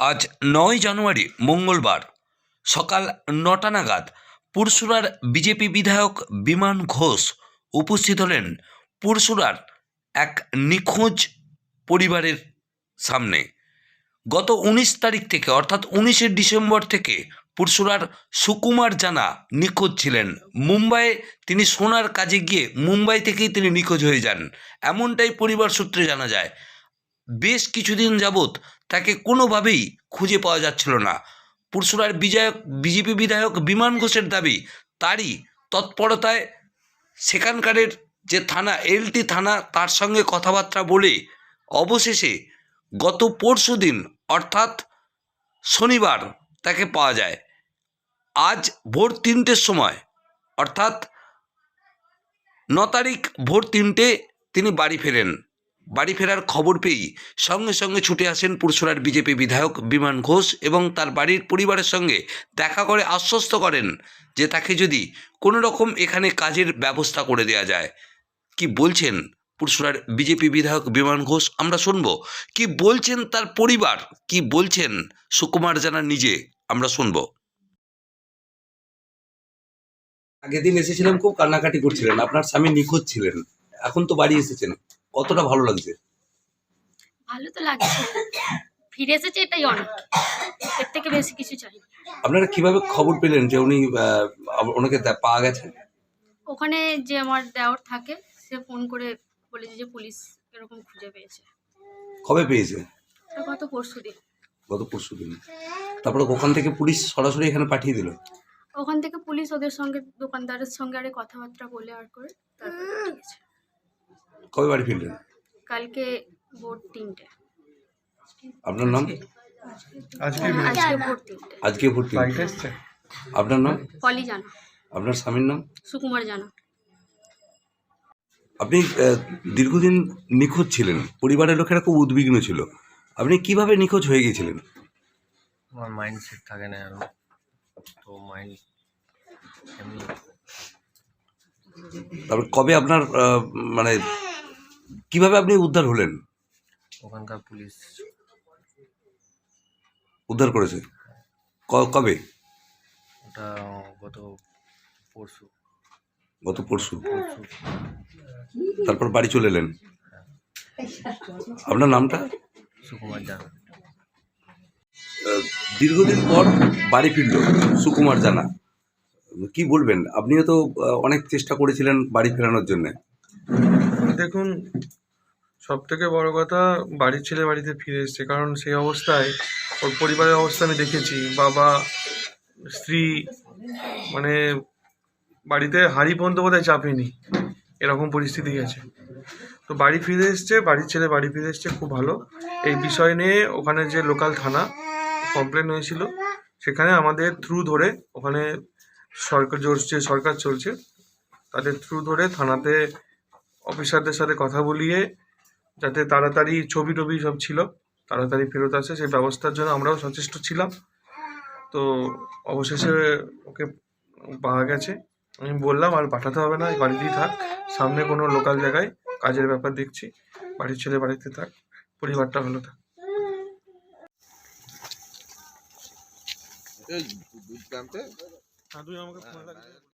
আজ নয় জানুয়ারি, মঙ্গলবার, সকাল নটা নাগাদ পুরসুরার বিজেপি বিধায়ক বিমান ঘোষ উপস্থিত হলেন পুরসুরার এক নিখোঁজ পরিবারের সামনে। গত উনিশ তারিখ থেকে, অর্থাৎ উনিশে ডিসেম্বর থেকে পুরসুরার সুকুমার জানা নিখোঁজ ছিলেন। মুম্বাইয়ে তিনি সোনার কাজে গিয়ে মুম্বাই থেকেই তিনি নিখোঁজ হয়ে যান। এমনটাই পরিবার সূত্রে জানা যায়। বেশ কিছুদিন যাবৎ তাকে কোনোভাবেই খুঁজে পাওয়া যাচ্ছিল না। পুরসুরার বিধায়ক বিজেপি বিধায়ক বিমান ঘোষের দাবি, তারই তৎপরতায় সেখানকারের যে থানা, এলটি থানা, তার সঙ্গে কথাবার্তা বলে অবশেষে গত পরশু দিন, অর্থাৎ শনিবার, তাকে পাওয়া যায়। আজ ভোর তিনটের সময়, অর্থাৎ ন তারিখ ভোর তিনটে তিনি বাড়ি ফেরেন। বাড়ি ফেরার খবর পেয়েই সঙ্গে সঙ্গে ছুটে আসেন পুরসুরার বিজেপি বিধায়ক বিমান ঘোষ এবং তার বাড়ির পরিবারের সঙ্গে দেখা করে আশ্বস্ত করেন যে তাকে যদি কোনো রকম এখানে কাজের ব্যবস্থা করে দেওয়া যায়। কি বলছেন পুরসুরার বিজেপি বিধায়ক বিমান ঘোষ? আমরা শুনব। কি বলছেন তার পরিবার? কি বলছেন? সুকুমার জানা নিজে। আমরা শুনব। আগের দিন এসেছিলাম খুব কান্নাকাটি করছিলেন। আপনার স্বামী নিখোঁজ ছিলেন। এখন তো বাড়ি এসেছেন। কতটা ভালো লাগছে? ভালো তো লাগছে। ফিরে এসেছে এটাই অনেক। এর থেকে বেশি কিছু চাই আপনারা কীভাবে খবর পেলেন যে উনি আহ, আব- ওনাকে দে- পাওয়া গেছে? ওখানে যে আমার দেওর থাকে সে ফোন করে বলেছে যে পুলিশ এরকম খুঁজে পেয়েছে। কবে পেয়েছে? তা গত পরশু দিন। গত পরশু দিন। তারপরে ওখান থেকে পুলিশ সরাসরি এখানে পাঠিয়ে দিল? ওখান থেকে পুলিশ ওদের সঙ্গে দোকানদারের সঙ্গে আরে কথাবার্তা বলে আর করে তারপর কবে বাড়ি ফিরলেন? কালকে ভোর তিনটে। আপনার নাম? আজকে ভোর তিনটে। আজকে ভর্তি আপনার নাম? পলি জানা। আপনার স্বামীর নাম? সুকুমার জানা। আপনি দীর্ঘদিন নিখোঁজ ছিলেন। পরিবারের লোকেরা খুব উদ্বিগ্ন ছিল। আপনি কীভাবে নিখোঁজ হয়ে গিয়েছিলেন? আমার মাইন্ড সেট থাকে না আর তো মাইন্ড তারপর কবে আপনার মানে কীভাবে আপনি উদ্ধার হলেন? ওখানকার পুলিশ। উদ্ধার করেছে? ক- কবে? ওটা গত পরশু। গত পরশু। পরশু। তারপর বাড়ি চলে এলেন? আপনার নামটা? সুকুমার জানা। দীর্ঘদিন পর বাড়ি ফিরল সুকুমার জানা। কি বলবেন? আপনিও তো অনেক চেষ্টা করেছিলেন বাড়ি ফেরানোর জন্য। দেখুন সব থেকে বড় কথা বাড়ির ছেলে বাড়িতে ফিরে এসছে। কারণ সেই অবস্থায়, ওর পরিবারের অবস্থা আমি দেখেছি। বাবা, স্ত্রী মানে বাড়িতে হাড়ি পর্যন্ত বোধহয় চাপেনি। এরকম পরিস্থিতি গেছে। তো বাড়ি ফিরে এসছে, বাড়ির ছেলে বাড়ি ফিরে এসছে, খুব ভালো। এই বিষয় নিয়ে ওখানে যে লোকাল থানা কমপ্লেন হয়েছিল, সেখানে আমাদের থ্রু ধরে ওখানে সরকার, যে সরকার চলছে, তাদের থ্রু ধরে থানাতে অফিসারদের সাথে কথা বলিয়ে যাতে তাড়াতাড়ি ছবি টবি সব ছিল তাড়াতাড়ি ফেরত আসে সেই ব্যবস্থার জন্য আমরাও সচেষ্ট ছিলাম। তো অবশেষে ওকে পাওয়া গেছে। আমি বললাম আর পাঠাতে হবে না বাড়িতেই থাক। সামনে কোনো লোকাল জায়গায় কাজের ব্যাপার দেখছি। বাড়ির ছেলে বাড়িতে থাক পরিবারটা ভালো থাক। হ্যাঁ আমাকে ফোন লাগিয়ে